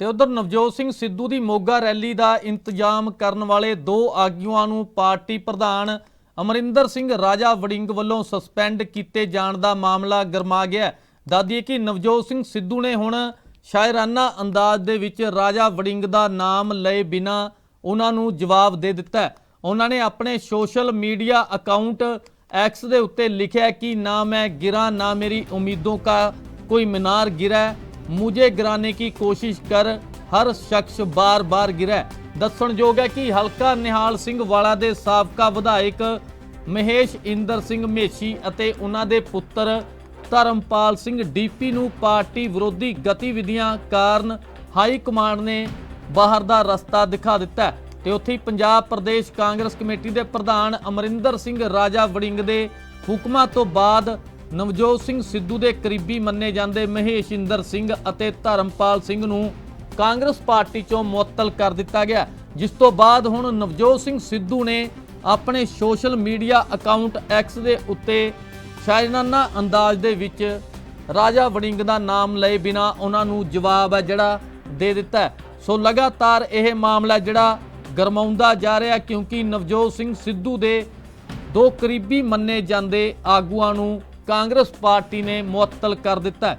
ਤੇ ਉਧਰ ਨਵਜੋਤ ਸਿੰਘ ਸਿੱਧੂ ਦੀ ਮੋਗਾ ਰੈਲੀ ਦਾ ਇੰਤਜ਼ਾਮ ਕਰਨ ਵਾਲੇ ਦੋ ਆਗੂਆਂ ਨੂੰ ਪਾਰਟੀ ਪ੍ਰਧਾਨ ਅਮਰਿੰਦਰ ਸਿੰਘ ਰਾਜਾ ਵੜਿੰਗ ਵੱਲੋਂ ਸਸਪੈਂਡ ਕੀਤੇ ਜਾਣ ਦਾ ਮਾਮਲਾ ਗਰਮਾ ਗਿਆ ਦਾਦੀਏ ਕਿ ਨਵਜੋਤ ਸਿੰਘ ਸਿੱਧੂ ਨੇ ਹੁਣ ਸ਼ਾਇਰਾਨਾ ਅੰਦਾਜ਼ ਦੇ ਵਿੱਚ ਰਾਜਾ ਵੜਿੰਗ ਦਾ ਨਾਮ ਲਏ ਬਿਨਾ ਉਹਨਾਂ ਨੂੰ ਜਵਾਬ ਦੇ ਦਿੱਤਾ ਉਹਨਾਂ ਨੇ ਆਪਣੇ ਸੋਸ਼ਲ ਮੀਡੀਆ ਅਕਾਊਂਟ ਐਕਸ ਦੇ ਉੱਤੇ ਲਿਖਿਆ ਕਿ ਨਾ ਮੈਂ ਗਿਰਾ, ਨਾ ਮੇਰੀ ਉਮੀਦੋਂ ਕਾ ਕੋਈ ਮਿਨਾਰ ਗਿਰਾ ਮੁਝੇ ਗਿਰਾਨੇ ਕੀ ਕੋਸ਼ਿਸ਼ ਕਰ, ਹਰ ਸ਼ਖਸ ਬਾਰ-ਬਾਰ ਗਿਰੈ। ਦੱਸਣਯੋਗ ਹੈ ਕਿ ਹਲਕਾ ਨਿਹਾਲ ਸਿੰਘ ਵਾਲਾ ਦੇ ਸਾਬਕਾ ਵਿਧਾਇਕ ਮਹੇਸ਼ ਇੰਦਰ ਸਿੰਘ ਮੇਸ਼ੀ ਅਤੇ ਉਹਨਾਂ ਦੇ ਪੁੱਤਰ ਧਰਮਪਾਲ ਸਿੰਘ ਡੀਪੀ ਨੂੰ ਪਾਰਟੀ ਵਿਰੋਧੀ ਗਤੀਵਿਧੀਆਂ ਕਾਰਨ ਹਾਈ ਕਮਾਂਡ ਨੇ ਬਾਹਰ ਦਾ ਰਸਤਾ ਦਿਖਾ ਦਿੱਤਾ ਤੇ ਉੱਥੇ ਪੰਜਾਬ ਪ੍ਰਦੇਸ਼ ਕਾਂਗਰਸ ਕਮੇਟੀ ਦੇ ਪ੍ਰਧਾਨ ਅਮਰਿੰਦਰ ਸਿੰਘ ਰਾਜਾ ਵੜਿੰਗ ਦੇ ਹੁਕਮਾਂ ਤੋਂ ਬਾਅਦ ਨਵਜੋਤ ਸਿੰਘ ਸਿੱਧੂ ਦੇ ਕਰੀਬੀ ਮੰਨੇ ਜਾਂਦੇ ਮਹੇਸ਼ ਇੰਦਰ ਸਿੰਘ ਅਤੇ ਧਰਮਪਾਲ ਸਿੰਘ ਨੂੰ ਕਾਂਗਰਸ ਪਾਰਟੀ ਚੋਂ ਮੁਅੱਤਲ ਕਰ ਦਿੱਤਾ ਗਿਆ, ਜਿਸ ਤੋਂ ਬਾਅਦ ਹੁਣ ਨਵਜੋਤ ਸਿੰਘ ਸਿੱਧੂ ਨੇ ਆਪਣੇ ਸੋਸ਼ਲ ਮੀਡੀਆ ਅਕਾਊਂਟ ਐਕਸ ਦੇ ਉੱਤੇ ਸ਼ਾਇਰਾਨਾ ਅੰਦਾਜ਼ ਦੇ ਵਿੱਚ ਰਾਜਾ ਵੜਿੰਗ ਦਾ ਨਾਮ ਲਏ ਬਿਨਾ ਉਹਨਾਂ ਨੂੰ ਜਵਾਬ ਹੈ ਜਿਹੜਾ ਦੇ ਦਿੱਤਾ ਸੋ ਲਗਾਤਾਰ ਇਹ ਮਾਮਲਾ ਜਿਹੜਾ ਗਰਮਾਉਂਦਾ ਜਾ ਰਿਹਾ ਕਿਉਂਕਿ ਨਵਜੋਤ ਸਿੰਘ ਸਿੱਧੂ ਦੇ ਦੋ ਕਰੀਬੀ ਮੰਨੇ ਜਾਂਦੇ ਆਗੂਆਂ ਨੂੰ ਕਾਂਗਰਸ ਪਾਰਟੀ ਨੇ ਮੁਅੱਤਲ ਕਰ ਦਿੱਤਾ ਹੈ।